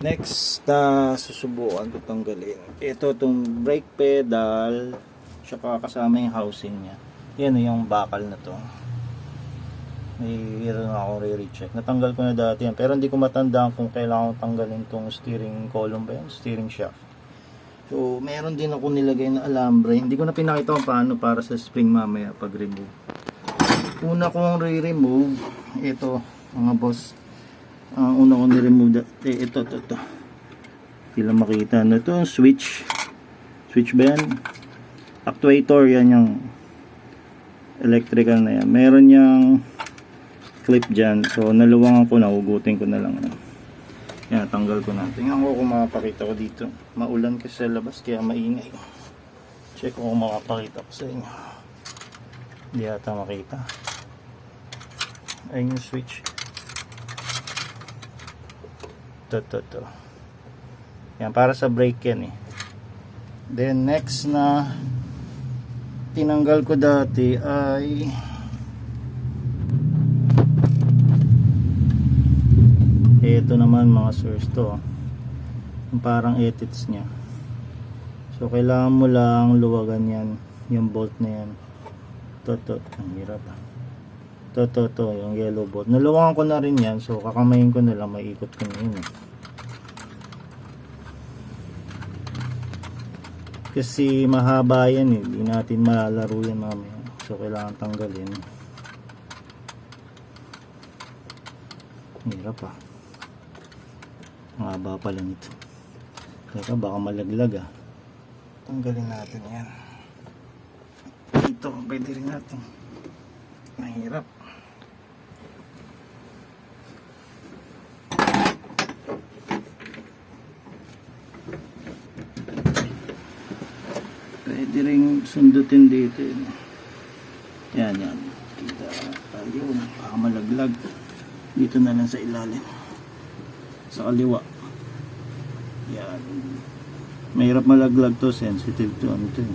Next na susubukan ko tanggalin. Ito itong brake pedal, tsaka kasama yung housing niya. Yan yung bakal na to. May meron ako re-recheck. Natanggal ko na dati yan. Pero hindi ko matandaan kung kailangan tanggalin tong steering column ba yan? Steering shaft. So, meron din ako nilagay na alambre. Hindi ko na pinakita kung paano para sa spring mamaya pag remove. Una kong re-remove, ito mga boss. Ang una kong ni-remove, da- eh, ito, ito, ito. Hindi lang makita. Ano ito? Switch. Switch ba yan? Actuator, yan yung electrical na yan. Meron yung clip dyan. So, naluwangan ko na, hugutin ko na lang. Yan, tanggal ko na. Tingnan ko kung makapakita ko dito. Maulan kasi sa labas, kaya maingay. Check ko kung makapakita ko sa inyo. Hindi yata makita. Ayun yung switch. Ito, ito, ito. Yan, para sa brake yan eh. Then, next na tinanggal ko dati ay ito naman mga source to oh. yung parang edits nya so kailangan mo lang luwagan yan yung bolt na yan to to ang hirap ah. To to to yung yellow bolt naluwagan ko na rin yan so kakamayin ko na lang maikot ko na yun eh. kasi mahaba yan eh hindi natin malalaro yan mamaya so kailangan tanggalin hirap ah ang haba pa lang ito. Teka, baka malaglag ah. Tanggalin natin yan. Ito, pwede rin natin. Mahirap. Pwede rin sundutin dito. yun. Yan, yan. Kita tayo. Baka malaglag. Dito na lang sa ilalim sa kaliwa yan mahirap malaglag to sensitive to ano to eh.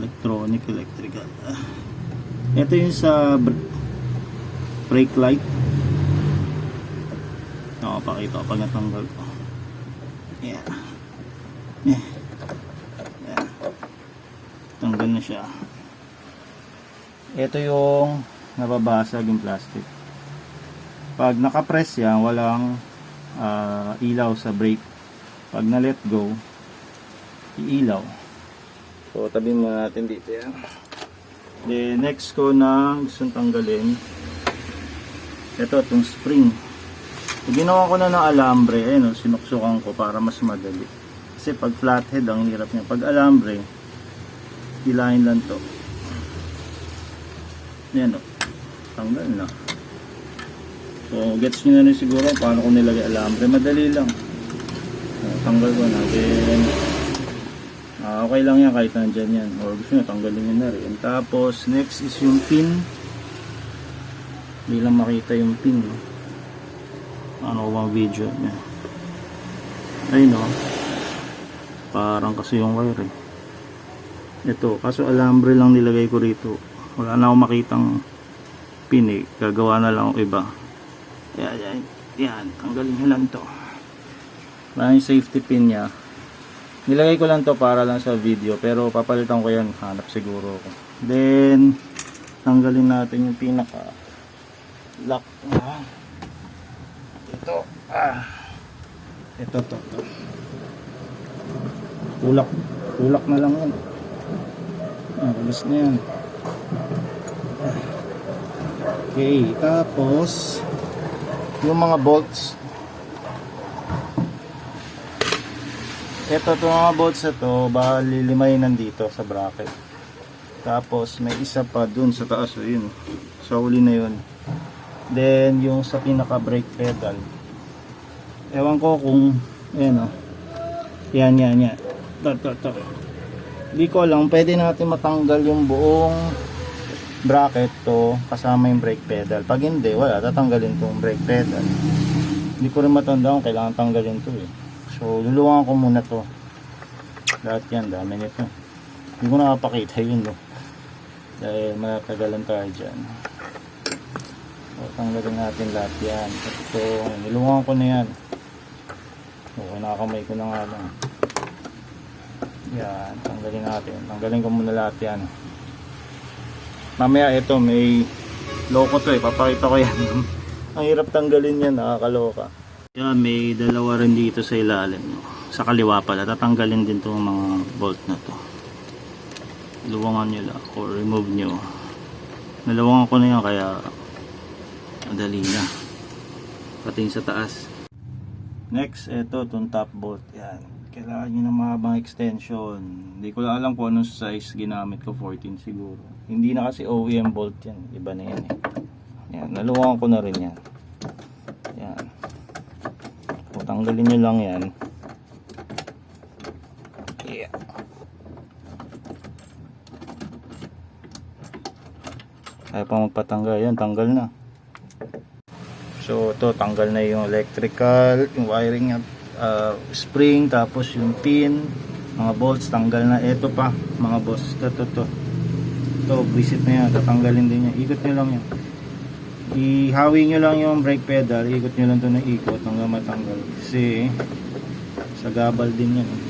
electronic electrical Ah. ito yung sa br- brake light nakapakita ko pag natanggal ko yan eh. Tanggal na siya ito yung nababasag yung plastic pag nakapress yan, walang ah, ilaw sa brake. Pag na let go, iilaw. So, tabi muna natin dito yan. Then, next ko na gusto tanggalin, ito, itong spring. Ginawa ko na ng alambre, ayun, oh, sinuksukan ko para mas madali. Kasi pag flathead, ang hirap niya. Pag alambre, hilahin lang to. Yan, oh. tanggal na. So, gets nyo na rin siguro paano ko nilagay alambre. Madali lang. So, tanggal ko na. Then, ah, okay lang yan kahit nandyan yan. Or gusto nyo, tanggalin nyo na rin. Tapos, next is yung pin. Hindi makita yung pin. no? Ano ko video niya. Ayun o. Parang kasi yung wire eh. Ito, kaso alambre lang nilagay ko rito. Wala na akong makitang pin eh. Gagawa na lang ako iba. Yan, yan. Yan. Tanggalin nyo lang to. Wala yung safety pin niya. Nilagay ko lang to para lang sa video. Pero papalitan ko yan. Hanap siguro ko. Then, tanggalin natin yung pinaka lock. Ah. Ito. Ah. Ito, to, to. Tulak. Tulak na lang yan. Ah, alis na yan. Okay, tapos yung mga bolts. Ito itong mga bolts na to bali lima nandito sa bracket. Tapos may isa pa dun sa taas o yun. Sa uli na yun. Then yung sa pinaka brake pedal. Ewan ko kung ayan o yan yan yan. To to to hindi ko alam pwede natin matanggal yung buong bracket to kasama yung brake pedal. Pag hindi, wala, tatanggalin tong brake pedal. Hindi ko rin matanda kung kailangan tanggalin to eh. So, luluwangan ko muna to. Lahat yan, dami nito. Hindi ko nakapakita yun no. Dahil matagalan tayo dyan. So, tanggalin natin lahat yan. Ito, niluluwangan ko na yan. Okay, nakakamay ko na nga lang. Yan, tanggalin natin. Tanggalin ko muna lahat yan. Mamaya ito, may loko to eh. Papakita ko yan. Ang hirap tanggalin yan, nakakaloka. Yan, may dalawa rin dito sa ilalim. Sa kaliwa pala, tatanggalin din itong mga bolt na to. Luwangan nyo lang or remove nyo. Nalawangan ko na yan kaya madali na. Pati sa taas. Next, ito, itong top bolt. Yan. Kailangan nyo ng mahabang extension. Hindi ko lang alam kung anong size ginamit ko. 14 siguro. Hindi na kasi OEM bolt yan. Iba na yan eh. Yan. Naluwangan ko na rin yan. Yan. So, tanggalin nyo lang yan. Yeah. Kaya pa magpatanggal. Yan, tanggal na. So, ito, tanggal na yung electrical, yung wiring niya, uh, spring, tapos yung pin, mga bolts, tanggal na. Ito pa, mga boss. Ito, ito, ito. Ito, visit na yan. Tatanggalin din yan. Ikot nyo lang yan. Ihawi nyo lang yung brake pedal. Ikot nyo lang ito na ikot hanggang matanggal. Kasi, sa gabal din yan. eh.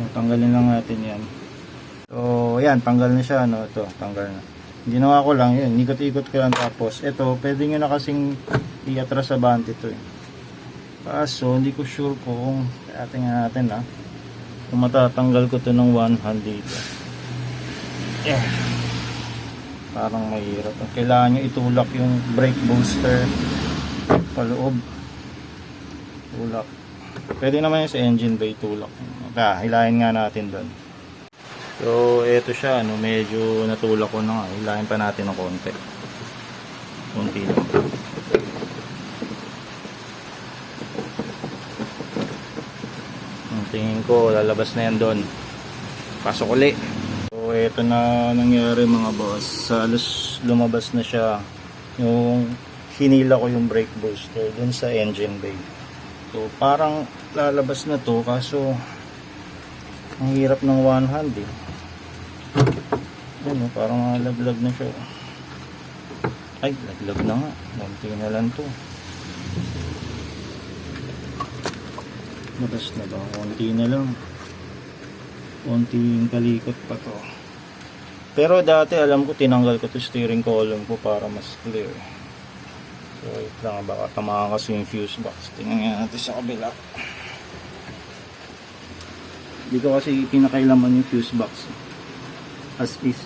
Oh, tanggalin lang natin yan. So, yan, tanggal na siya, no? Ito, tanggal na. Ginawa ko lang yun, ikot-ikot ko lang tapos. Ito, pwede nyo na kasing i-atras sa bante ito eh. Kaso, hindi ko sure kung, ating natin ha. Kung matatanggal ko to ng one hand dito. Yeah. Parang mahirap. Kailangan nyo itulak yung brake booster paloob. Tulak. Pwede naman yun sa engine bay tulak. Ah, hilahin nga natin doon. So, eto siya, no, medyo natulak ko na nga. Hilahin pa natin ng konti. Konti lang. Ang tingin ko, lalabas na yan doon. Pasok uli. So, eto na nangyari mga boss. Halos lumabas na siya. Yung hinila ko yung brake booster dun sa engine bay. So, parang lalabas na to kaso ang hirap ng one hand eh. Yan, oh, parang laglag na siya. Ay, laglag na nga. Munti na lang to. Labas na ba? Konti na lang. Konting kalikot pa to. Pero dati alam ko tinanggal ko to steering column ko para mas clear. So wait lang baka tamaan kasi yung fuse box. Tingnan natin sa kabila. Dito kasi pinakailaman yung fuse box. As is.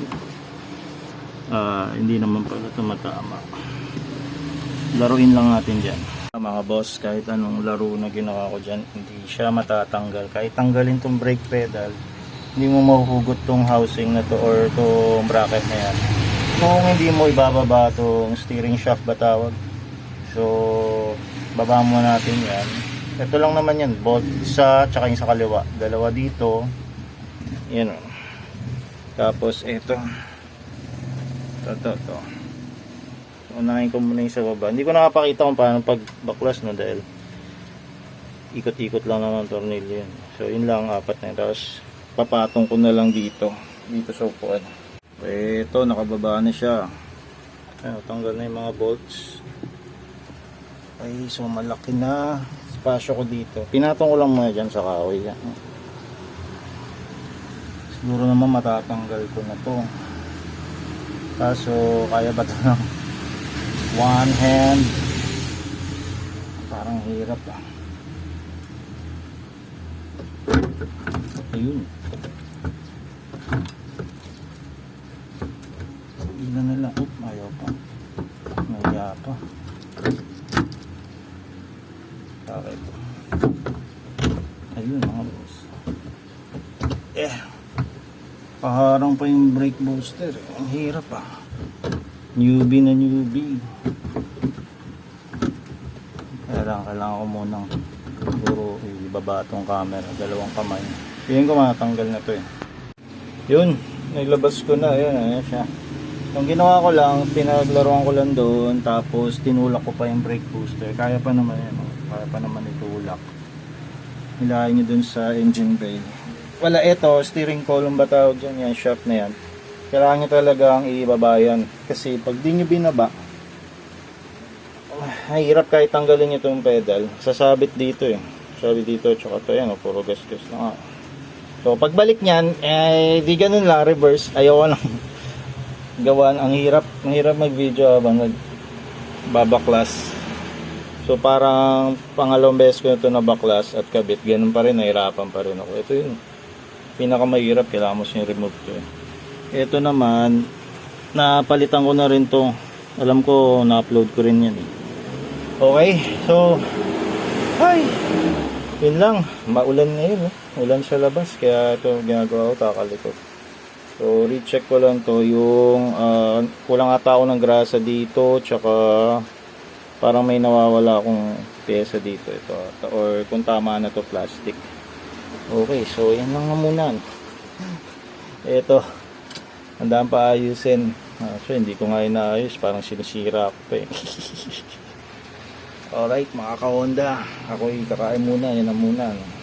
Ah, hindi naman pala tumatama. Laruin lang natin dyan. Mga boss, kahit anong laro na ginawa ko dyan, hindi siya matatanggal. Kahit tanggalin tong brake pedal, hindi mo mahuhugot tong housing na to or tong bracket na yan. Kung hindi mo ibababa tong steering shaft ba tawag. So, baba mo natin yan. Ito lang naman yan, both sa tsaka yung sa kaliwa. Dalawa dito. Yan o. Tapos ito. Ito, ito. So, unahin ko muna yung sa baba. Hindi ko nakapakita kung paano pagbaklas no dahil ikot-ikot lang naman tornilyo yun. So, yun lang, apat na. Tapos, papatong ko na lang dito. Dito sa upuan. Ito, nakababa na siya. Ayan, tanggal na yung mga bolts. Ay, so malaki na spasyo ko dito. Pinatong ko lang muna dyan sa kahoy. Yan. Siguro naman matatanggal ko na to. Kaso, kaya ba ito ng one hand? Parang hirap ah. Ayun. Ilan na lang. Oop, ayaw pa. Naya pa. Okay. Ayun mga boss. Eh. Paharang pa yung brake booster. Ang hirap ah. Newbie na newbie. Kaya lang, kailangan ko munang siguro ibaba tong camera. Dalawang kamay. Piling ko matanggal na to eh. Yun. Naglabas ko na. Ayun, ayan siya. Yung ginawa ko lang, pinaglaruan ko lang doon, tapos tinulak ko pa yung brake booster. Kaya pa naman yan, kaya pa naman itulak. Hilahin nyo dun sa engine bay. Wala, ito, steering column ba tawag dyan, yan, shaft na yan. Kailangan nyo talagang ibaba yan. Kasi pag di nyo binaba, Mahirap kahit tanggalin itong pedal. Sasabit dito eh. Sorry dito, tsaka to yan, oh, puro gas-gas na nga. So, pagbalik niyan, eh, di ganun lang, reverse. Ayoko lang gawaan. Ang hirap, ang hirap mag-video habang nagbabaklas. So, parang pangalawang beses ko na ito nabaklas at kabit. Ganun pa rin, nahirapan pa rin ako. Ito yun. Pinakamahirap, kailangan mo siyang remove to. eh. Ito naman, napalitan ko na rin to. Alam ko, na-upload ko rin yan. eh. Okay, so, hi! Yun lang, maulan ngayon. Eh. Ulan sa labas, kaya ito ginagawa ko, takalikot. So, recheck ko lang to yung ah, kulang ata ako ng grasa dito, tsaka parang may nawawala akong pyesa dito ito or kung tama na to plastic. Okay, so yan lang na muna. Ito, handaan pa ayusin. Ah, so, hindi ko nga inaayos, parang sinisira ako pa eh. Alright, mga ka-Honda. Ako'y kakain muna, yan na muna. no.